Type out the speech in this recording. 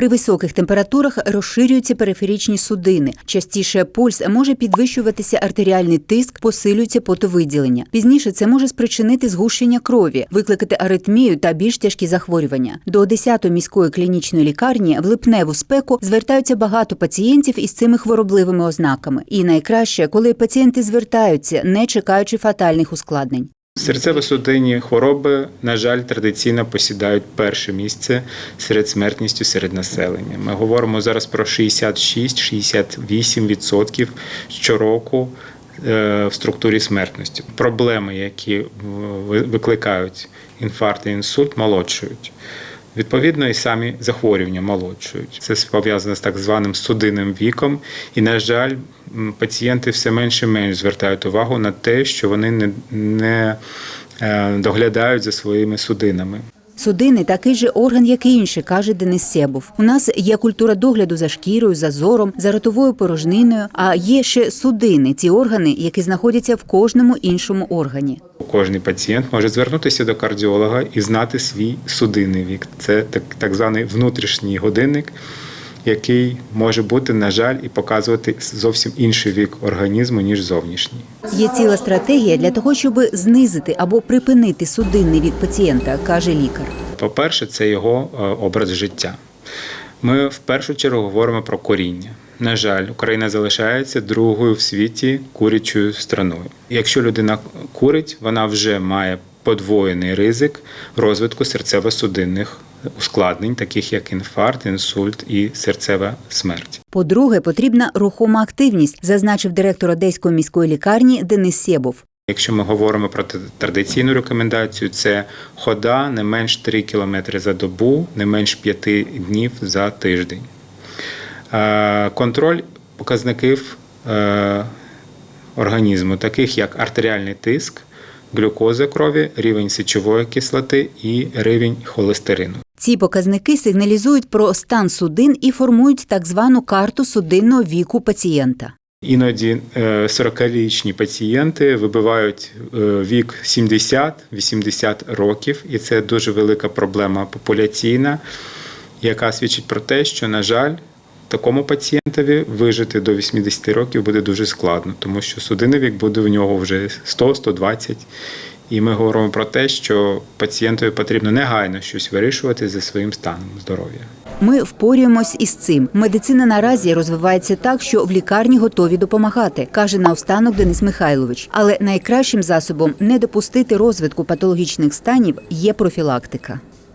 При високих температурах розширюються периферичні судини. Частіше пульс може підвищуватися артеріальний тиск, посилюється потовиділення. Пізніше це може спричинити згущення крові, викликати аритмію та більш тяжкі захворювання. До 10-ї міської клінічної лікарні в липневу спеку звертаються багато пацієнтів із цими хворобливими ознаками. І найкраще, коли пацієнти звертаються, не чекаючи фатальних ускладнень. Серцево-судинні хвороби, на жаль, традиційно посідають перше місце серед смертністю серед населення. Ми говоримо зараз про 66-68% щороку е, в структурі смертності. Проблеми, які ви- викликають інфаркт і інсульт, молодшують. Відповідно, і самі захворювання молодшують. Це пов'язано з так званим судинним віком. І, на жаль, пацієнти все менше і менш звертають увагу на те, що вони не, не е, доглядають за своїми судинами. Судини такий же орган, як і інші, каже Денис Себов. У нас є культура догляду за шкірою, за зором, за ротовою порожниною, а є ще судини, ті органи, які знаходяться в кожному іншому органі. Кожний пацієнт може звернутися до кардіолога і знати свій судинний вік. Це так, так званий внутрішній годинник, який може бути, на жаль, і показувати зовсім інший вік організму, ніж зовнішній. Є ціла стратегія для того, щоб знизити або припинити судинний вік пацієнта, каже лікар. По-перше, це його е, образ життя. Ми в першу чергу говоримо про коріння. На жаль, Україна залишається другою в світі курячою страною. Якщо людина курить, вона вже має подвоєний ризик розвитку серцево-судинних ускладнень, таких як інфаркт, інсульт і серцева смерть. По-друге, потрібна рухома активність, зазначив директор Одеської міської лікарні Денис Себов. Якщо ми говоримо про традиційну рекомендацію, це хода не менш 3 км за добу, не менш 5 днів за тиждень. Контроль показників е, організму, таких як артеріальний тиск, глюкоза крові, рівень сечової кислоти і рівень холестерину. Ці показники сигналізують про стан судин і формують так звану карту судинного віку пацієнта. Іноді е, 40-річні пацієнти вибивають е, вік 70-80 років, і це дуже велика проблема популяційна, яка свідчить про те, що, на жаль, такому пацієнтові вижити до 80 років буде дуже складно, тому що судинний вік буде в нього вже 100-120. І ми говоримо про те, що пацієнтові потрібно негайно щось вирішувати зі своїм станом здоров'я. Ми впорюємось із цим. Медицина наразі розвивається так, що в лікарні готові допомагати, каже наостанок Денис Михайлович. Але найкращим засобом не допустити розвитку патологічних станів є профілактика.